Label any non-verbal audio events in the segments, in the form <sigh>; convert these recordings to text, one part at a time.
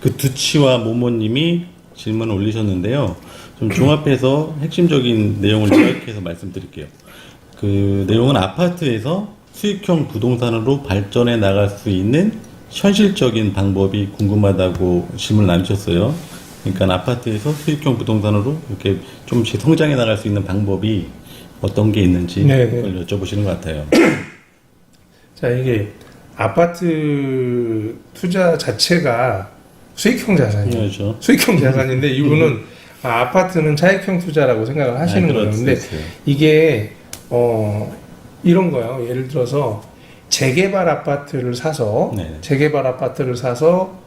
그 두치와 모모님이 질문을 올리셨는데요. 좀 종합해서 핵심적인 내용을 요약해서 말씀드릴게요. 그 내용은 아파트에서 수익형 부동산으로 발전해 나갈 수 있는 현실적인 방법이 궁금하다고 질문을 남겼어요. 그러니까 아파트에서 수익형 부동산으로 이렇게 좀씩 성장해 나갈 수 있는 방법이 어떤 게 있는지 네, 네. 그걸 여쭤보시는 것 같아요. 자, 이게 아파트 투자 자체가 수익형 자산이에요. 그렇죠. 수익형 자산인데 이분은 아, 아파트는 차익형 투자라고 생각을 하시는 아, 거예요. 그럴 수 근데 있어요. 이게 어 이런 거예요. 예를 들어서 재개발 아파트를 사서 네. 재개발 아파트를 사서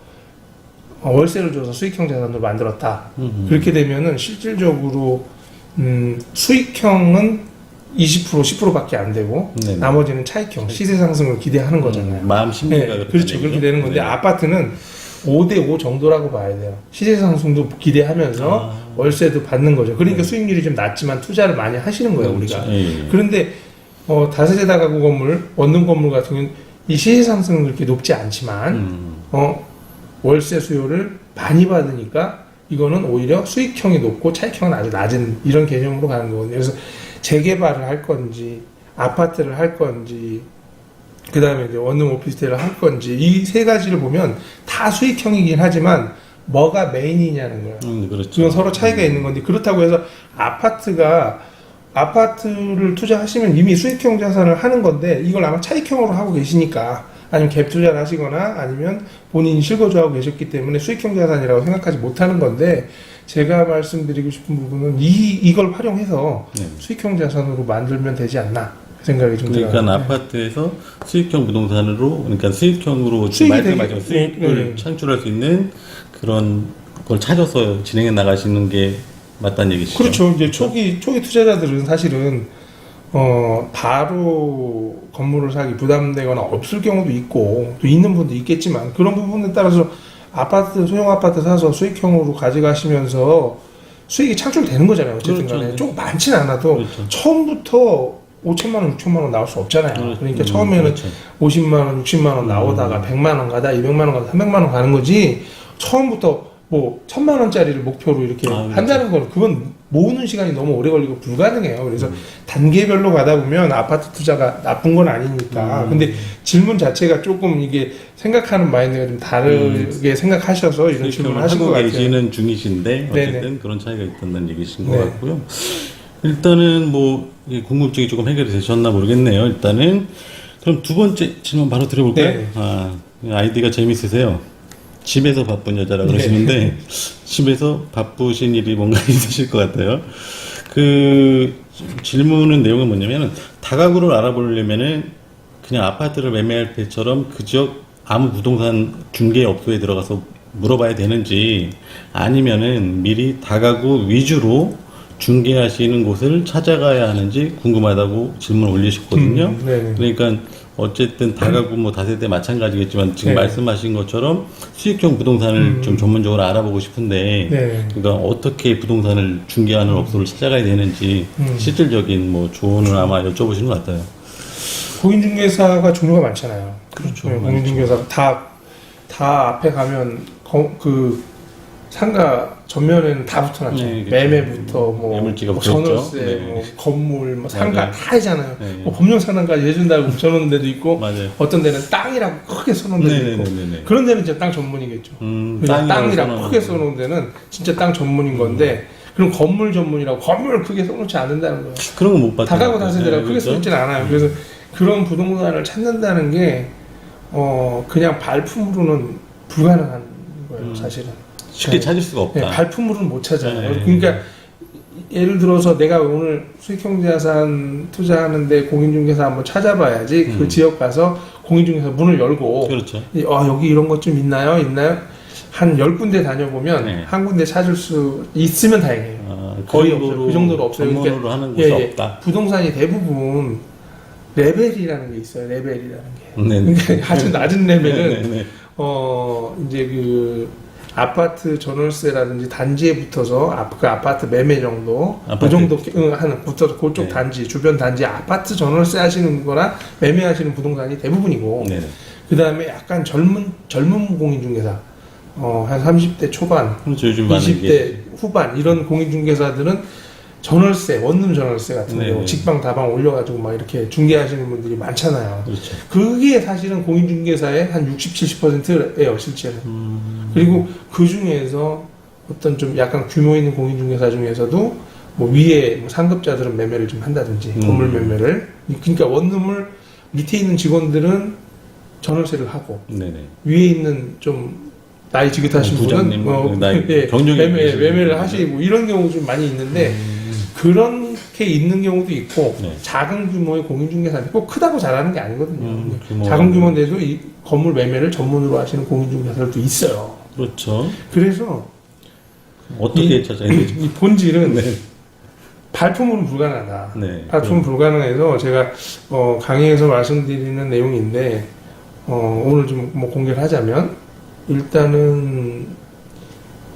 어, 월세를 줘서 수익형 자산으로 만들었다. 음. 그렇게 되면은 실질적으로 음, 수익형은 20% 10%밖에 안 되고 네네. 나머지는 차익형 시세 상승을 기대하는 거잖아요. 음, 마음 심리가 네, 그렇죠. 얘기죠? 그렇게 되는 건데 네. 아파트는 5대5 정도라고 봐야 돼요. 시세 상승도 기대하면서 아. 월세도 받는 거죠. 그러니까 네. 수익률이 좀 낮지만 투자를 많이 하시는 거예요, 우리가. 예, 예. 그런데 어, 다세대 다가구 건물, 원룸 건물 같은 경우는 이 시세 상승은 그렇게 높지 않지만 음, 어, 월세 수요를 많이 받으니까 이거는 오히려 수익형이 높고 차익형은 아주 낮은 이런 개념으로 가는 거거든요. 그래서 재개발을 할 건지 아파트를 할 건지 그 다음에 이제 원룸 오피스텔을 할 건지 이 세 가지를 보면 다 수익형이긴 하지만 뭐가 메인이냐는 거예요. 음, 그렇죠. 그건 서로 차이가 있는 건데 그렇다고 해서 아파트가 아파트를 투자하시면 이미 수익형 자산을 하는 건데 이걸 아마 차익형으로 하고 계시니까 아니면 갭 투자를 하시거나 아니면 본인이 실거주하고 계셨기 때문에 수익형 자산이라고 생각하지 못하는 건데 제가 말씀드리고 싶은 부분은 이 이걸 활용해서 네. 수익형 자산으로 만들면 되지 않나 생각이 좀 그러니까 들어요. 아파트에서 수익형 부동산으로 그러니까 수익형으로 수익이 말씀하신 되게- 수익을 네, 네. 창출할 수 있는 그런 걸 찾아서 진행해 나가시는 게 맞다는 얘기시죠. 그렇죠. 이제 초기 초기 투자자들은 사실은 어 바로 건물을 사기 부담되거나 없을 경우도 있고 또 있는 분도 있겠지만 그런 부분에 따라서 아파트 소형 아파트 사서 수익형으로 가져가시면서 수익이 창출되는 거잖아요. 어쨌든 그렇죠. 간에 좀 많진 않아도 그렇죠. 처음부터 5천만 원, 6천만 원 나올 수 없잖아요. 그러니까 음, 처음에는 그렇죠. 50만 원, 60만 원 나오다가 100만 원 가다 200만 원 가다 300만 원 가는 거지 처음부터 뭐 1000만 원짜리를 목표로 이렇게 아, 그렇죠. 한다는 건 그건 모으는 시간이 너무 오래 걸리고 불가능해요. 그래서 음. 단계별로 가다 보면 아파트 투자가 나쁜 건 아니니까. 음. 근데 질문 자체가 조금 이게 생각하는 마인드가 좀 다르게 생각하셔서 이런 질문을 하신 것 같아요. 계시는 중이신데 어쨌든 네네. 그런 차이가 있다는 얘기신 네. 것 같고요. 일단은 뭐이 궁금증이 조금 해결이 되셨나 모르겠네요. 일단은 그럼 두 번째 질문 바로 드려볼까요? 네. 아 아이디가 재밌으세요. 집에서 바쁜 여자라 네. 그러시는데 <laughs> 집에서 바쁘신 일이 뭔가 <laughs> 있으실 것 같아요. 그 질문은 내용은 뭐냐면은 다가구를 알아보려면은 그냥 아파트를 매매할 때처럼 그 지역 아무 부동산 중개 업소에 들어가서 물어봐야 되는지 아니면은 미리 다가구 위주로 중개하시는 곳을 찾아가야 하는지 궁금하다고 질문 올리셨거든요. 음, 네네. 그러니까 어쨌든 다가구 뭐 다세대 마찬가지겠지만 지금 네. 말씀하신 것처럼 수익형 부동산을 음. 좀 전문적으로 알아보고 싶은데 네. 그러니까 어떻게 부동산을 중개하는 업소를 찾아가야 되는지 음. 실질적인 뭐 조언을 아마 여쭤보시는 것 같아요. 공인중개사가 종류가 많잖아요. 그렇죠. 네, 공인중개사 다, 다 앞에 가면 거- 그 상가 전면에는 다 붙어놨죠. 네, 그렇죠. 매매부터 뭐, 매물지가 뭐. 전월세, 네. 뭐 건물, 뭐 상가 맞아요. 다 있잖아요. 네. 뭐 법령 상담까지 해준다고 붙여놓은 데도 있고 맞아요. 어떤 데는 땅이라고 크게 써놓은 데도 있고 네 네 네 네. 그런 데는 진짜 땅 전문이겠죠. 음, 그냥 땅이라고 써놓은 크게 거. 써놓은 데는 진짜 땅 전문인 건데 그럼 건물 전문이라고 건물을 크게 써놓지 않는다는 거예요. 그런 거 못 봤죠. 다가구 다세대라고 크게 그렇죠? 써있지는 않아요. 그래서 그런 부동산을 찾는다는 게, 어, 그냥 발품으로는 불가능한 거예요, 음. 사실은. 쉽게 네. 찾을 수가 없다. 네, 발품으로는 못 찾아요. 네. 그러니까, 예를 들어서 내가 오늘 수익형 자산 투자하는데 공인중개사 한번 찾아봐야지 그 음. 지역 가서 공인중개사 문을 열고, 그렇죠. 이- 어, 여기 이런 것 좀 있나요? 있나요? 한 열 군데 다녀보면 네. 한 군데 찾을 수 있으면 다행이에요. 아, 거의 없어요. 그 정도로 없어요. 전문으로 하는 예, 곳이 예. 없다. 부동산이 대부분 레벨이라는 게 있어요. 레벨이라는 게. 네. 그러니까 아주 낮은 레벨은 네, 네. 어 이제 그 아파트 전월세라든지 단지에 붙어서 아, 그 아파트 매매 정도 그 아파트. 정도 응, 하는 붙어서 그쪽 네. 단지 주변 단지 아파트 전월세 하시는 거나 매매하시는 부동산이 대부분이고 네. 그 다음에 약간 젊은 젊은 공인중개사 어, 한 30대 초반, 그렇죠. 요즘 많은 20대 게 후반 이런 공인중개사들은 전월세, 원룸 전월세 같은 네, 경우 네. 직방 다방 올려가지고 막 이렇게 중개하시는 분들이 많잖아요. 그렇죠. 그게 사실은 공인중개사의 한 60, 70%예요, 실제는. 음, 그리고 그 중에서 어떤 좀 약간 규모 있는 공인중개사 중에서도 뭐 위에 뭐 상급자들은 매매를 좀 한다든지 음. 건물 매매를 그러니까 원룸을 밑에 있는 직원들은 전월세를 하고 네네. 위에 있는 좀 나이 지긋하신 어, 부장님, 분은 뭐 나이 <laughs> 예, 경력이 매매, 매매를. 하시고 이런 경우 좀 많이 있는데 음, 그렇게 있는 경우도 있고 네. 작은 규모의 공인중개사인데 꼭 크다고 잘하는 게 아니거든요. 음, 규모가- 작은 규모인데도 이 건물 매매를 전문으로 하시는 공인중개사들도 있어요. 그렇죠. 그래서 어떻게 이- 찾아야 되죠? 이 본질은 네. 발품으로는 불가능하다. 네. 발품 불가능해서 제가 어, 강의에서 말씀드리는 내용인데 어, 오늘 좀 뭐 공개를 하자면 일단은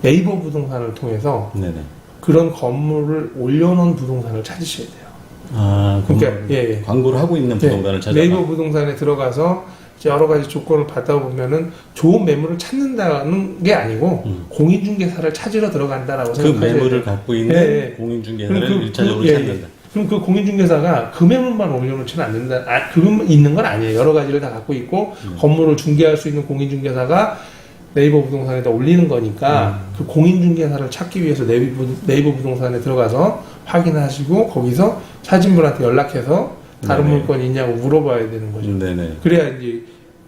네이버 부동산을 통해서 네네. 그런 건물을 올려놓은 부동산을 찾으셔야 돼요. 아, 그러니까 예, 예. 광고를 하고 있는 네, 부동산을 찾아봐. 네이버 부동산에 들어가서 이제 여러 가지 조건을 받다 보면은 좋은 매물을 찾는다는 게 아니고 음. 공인중개사를 찾으러 들어간다라고 그 생각하셔야 매물을. 갖고 있는 예, 예. 공인중개사를 그럼 그- 일차적으로 그- 예, 찾는다. 그럼 그 공인중개사가 그 매물만 올려놓지는 않는다. 아, 그것만 있는 건 아니에요. 여러 가지를 다 갖고 있고 음. 건물을 중개할 수 있는 공인중개사가 네이버 부동산에다 올리는 거니까 음. 그 공인중개사를 찾기 위해서 네이버, 네이버 부동산에 들어가서 확인하시고 거기서 사진분한테 연락해서 다른 네네. 물건이 있냐고 물어봐야 되는 거죠. 네네. 그래야 이제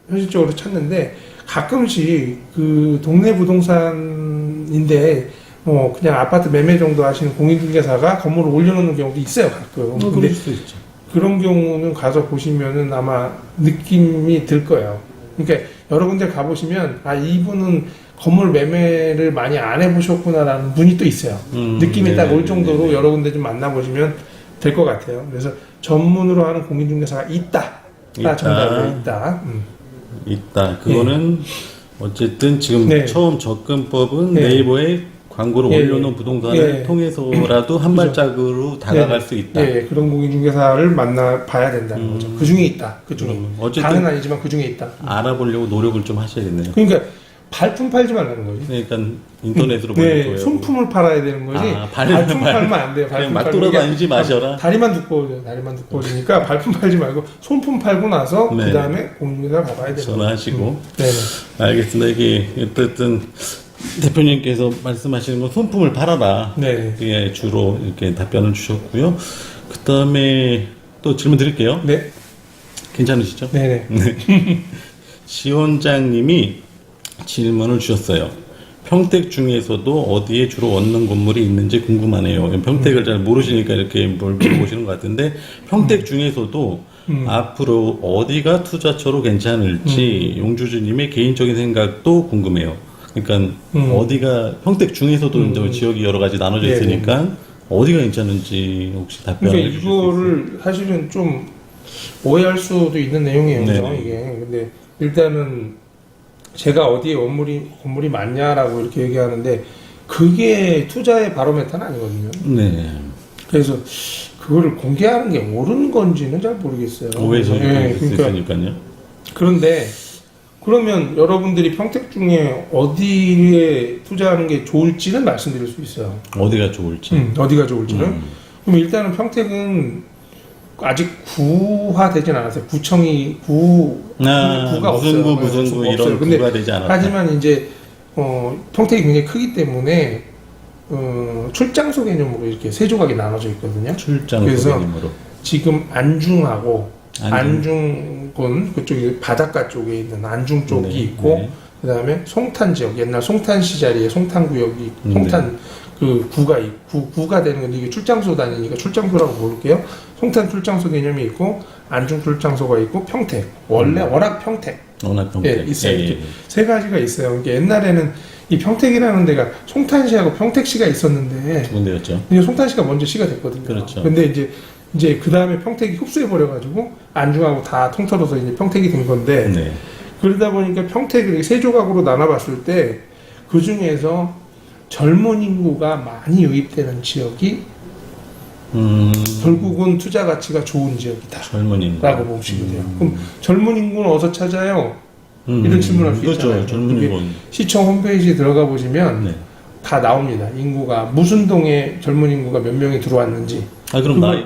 현실적으로 찾는데 가끔씩 그 동네 부동산인데 뭐 그냥 아파트 매매 정도 하시는 공인중개사가 건물을 올려놓는 경우도 있어요 가끔. 어, 그럴 수 있죠. 그런 경우는 가서 보시면은 아마 느낌이 들 거예요. 그러니까 여러 군데 가보시면 아 이분은 건물 매매를 많이 안 해보셨구나라는 분이 또 있어요. 음, 느낌이 딱올 네네네네. 정도로 여러 군데 좀 만나보시면 될 것 같아요. 그래서 전문으로 하는 공인중개사가 있다. 다 있다. 정답으로 있다. 음. 있다. 그거는 어쨌든 지금 네. 처음 접근법은 네. 네이버에 광고를 예, 올려놓은 예. 부동산을 예. 통해서라도 한 그죠. 발짝으로 다가갈 네. 수 있다. 예, 예, 그런 공인중개사를 만나 봐야 된다는 음. 거죠. 그 중에 있다. 그 중에. 음, 어쨌든 다는 아니지만 그 중에 있다. 알아보려고 노력을 좀 하셔야겠네요. 그러니까 발품 팔지 말라는 거지. 그러니까 인터넷으로 네, 보내고요. 손품을 팔아야 되는 거지. 아, 발- 발품 발- 팔면 안 돼요. 그냥 발품 막 팔면 돌아다니지 마셔라. 다리만 두꺼워져요. 다리만 두꺼워지니까 발품 팔지 말고 손품 팔고 나서 네. 그 다음에 공인중개사 가봐야 돼요. 전화하시고 네, 네. 알겠습니다. 이게 어쨌든 대표님께서 말씀하시는 건 손품을 팔아라. 네. 그게 주로 이렇게 답변을 주셨고요. 그 다음에 또 질문 드릴게요. 네, 괜찮으시죠? 네, 네. <laughs> 지원장님이 질문을 주셨어요. 평택 중에서도 어디에 주로 얻는 건물이 있는지 궁금하네요. 평택을 잘 모르시니까 이렇게 뭘 물어보시는 것 같은데 평택 중에서도 음. 앞으로 어디가 투자처로 괜찮을지 용주주님의 개인적인 생각도 궁금해요. 그러니까 음. 어디가 평택 중에서도 음. 이제 지역이 여러 가지 나눠져 네, 있으니까 어디가 괜찮은지 혹시 답변을 그러니까? 이거를 사실은 좀 오해할 수도 있는 내용이에요. 네네. 이게. 근데 일단은 제가 어디에 건물이, 건물이 많냐라고 이렇게 얘기하는데 그게 투자의 바로메타는 아니거든요. 네. 그래서 그거를 공개하는 게 옳은 건지는 잘 모르겠어요. 오해서 네, 그러니까 있으니까요. 그런데 그러면 여러분들이 평택 중에 어디에 투자하는 게 좋을지는 말씀드릴 수 있어요. 어디가 좋을지. 음, 어디가 좋을지는. 음. 그럼 일단은 평택은 아직 구화되진 않았어요. 구청이 구 아, 구가 무슨 없어요. 구 네, 무슨 구가 구. 이런 근데 구가 되지 않았다. 하지만 이제 어, 평택이 굉장히 크기 때문에 어, 출장소 개념으로 이렇게 세 조각이 나눠져 있거든요. 출장 그래서 소개님으로 지금 안중하고 안중. 안중군 그쪽이 바닷가 쪽에 있는 안중 쪽이 네, 있고 네. 그다음에 송탄 지역 옛날 송탄시 자리에 송탄 구역이 음, 송탄 그 구가 있- 구 구가 되는 건데 이게 출장소 다니니까 출장소라고 부를게요. 송탄 출장소 개념이 있고 안중 출장소가 있고 평택 원래 음. 워낙 평택 워낙 평택. 예, 있어요. 예, 예. 이렇게 세 가지가 있어요. 그러니까 옛날에는 이 평택이라는 데가 송탄시하고 평택시가 있었는데 두 군데였죠. 이제 송탄시가 먼저 시가 됐거든요. 그렇죠. 근데 이제 이제 그 다음에 평택이 흡수해 버려가지고 안중하고 다 통틀어서 이제 평택이 된 건데 네. 그러다 보니까 평택을 세 조각으로 나눠봤을 때 그 중에서 젊은 인구가 많이 유입되는 지역이 음, 결국은 투자 가치가 좋은 지역이다. 젊은이. 라고 보시면 돼요. 음. 그럼 젊은 인구는 어디서 찾아요? 음, 이런 질문할 수 그렇죠. 있잖아요. 젊은 인구. 시청 홈페이지 들어가 보시면 네. 다 나옵니다. 인구가 무슨 동에 젊은 인구가 몇 명이 들어왔는지 아 그럼 그거- 나이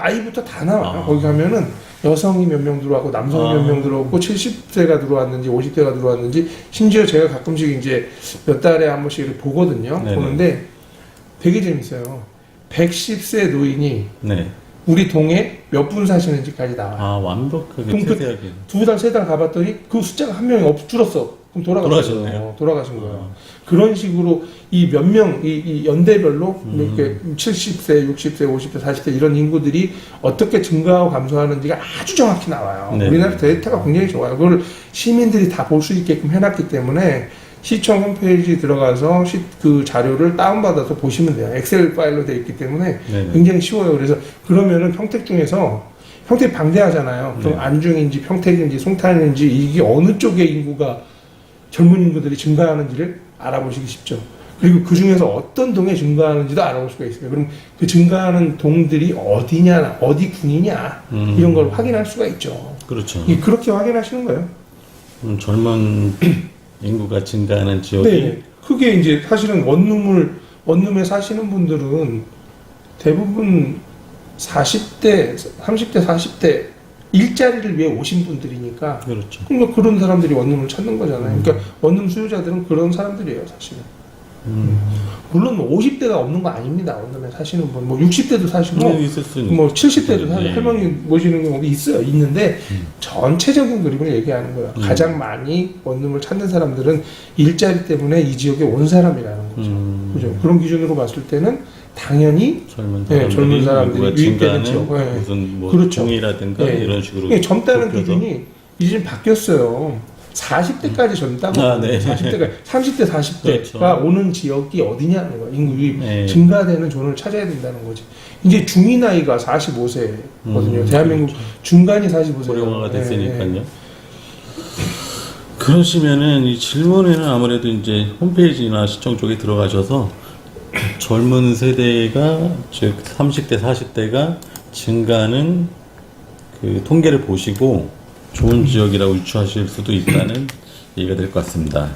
나이부터 다 나와요. 아. 거기 가면은 여성이 몇 명 들어왔고 남성이 아. 몇명 들어왔고 70세가 들어왔는지 50대가 들어왔는지 심지어 제가 가끔씩 이제 몇 달에 한 번씩 이렇게 보거든요. 네네. 보는데 되게 재밌어요. 110세 노인이 네. 우리 동에 몇 분 사시는지까지 나와요. 아 완벽하게 그- 세세하게. 두 달, 세 달 가봤더니 그 숫자가 한 명이 없, 줄었어. 그럼. 돌아가셨네요. 돌아가신 거예요. 어. 그런 식으로 이 몇 명, 이, 이 연대별로 음. 이렇게 70세, 60세, 50세, 40세 이런 인구들이 어떻게 증가하고 감소하는지가 아주 정확히 나와요. 네. 우리나라 데이터가 굉장히 좋아요. 그걸 시민들이 다 볼 수 있게끔 해놨기 때문에 시청 홈페이지 들어가서 시- 그 자료를 다운받아서 보시면 돼요. 엑셀 파일로 되어 있기 때문에 네. 굉장히 쉬워요. 그래서 그러면은 평택 중에서 평택 방대하잖아요. 그럼 네. 안중인지 평택인지 송탄인지 이게 어느 쪽의 인구가 젊은 인구들이 증가하는지를 알아보시기 쉽죠. 그리고 그 중에서 어떤 동에 증가하는지도 알아볼 수가 있어요. 그럼 그 증가하는 동들이 어디냐, 어디 군이냐 음. 이런 걸 확인할 수가 있죠. 그렇죠. 이 그렇게 확인하시는 거예요. 음, 젊은 <clears throat> 인구가 증가하는 지역이 네. 그게 이제 사실은 원룸을 원룸에 사시는 분들은 대부분 40대, 30대, 40대 일자리를 위해 오신 분들이니까 그렇죠. 그러니까 그런 사람들이 원룸을 찾는 거잖아요. 그러니까 원룸 수요자들은 그런 사람들이에요, 사실은. 음. 물론 뭐 50대가 없는 거 아닙니다. 원룸에 사시는 분, 뭐 60대도 사시고, 네, 있을 수 있는. 뭐 70대도 사실 네. 할머니 모시는 경우도 있어요. 있는데 음. 전체적인 그림을 얘기하는 거예요. 음. 가장 많이 원룸을 찾는 사람들은 일자리 때문에 이 지역에 온 사람이라는 거죠. 음, 그죠? 그런 기준으로 봤을 때는 당연히 젊은 네, 사람들이, 젊은 사람들이 유입되는 증가하는 지역. 네. 무슨 뭐 그렇죠. 동이라든가 네. 이런 식으로 이게 젊다는 좁혀서. 기준이 이제 바뀌었어요. 40대까지 젊다고. 아, 네. 40대가 30대, 40대가 그렇죠. 오는 지역이 어디냐는 거야. 인구 유입 네. 증가되는 존을 찾아야 된다는 거지. 이제 중위 나이가 45세거든요. 음, 대한민국 그렇죠. 중간이 45세예요. 고령화가 됐으니까요. 그러시면은 이 질문에는 아무래도 이제 홈페이지나 시청 쪽에 들어가셔서 젊은 세대가 즉 30대 40대가 증가하는 그 통계를 보시고 좋은 지역이라고 유추하실 수도 있다는 얘기가 될 것 같습니다.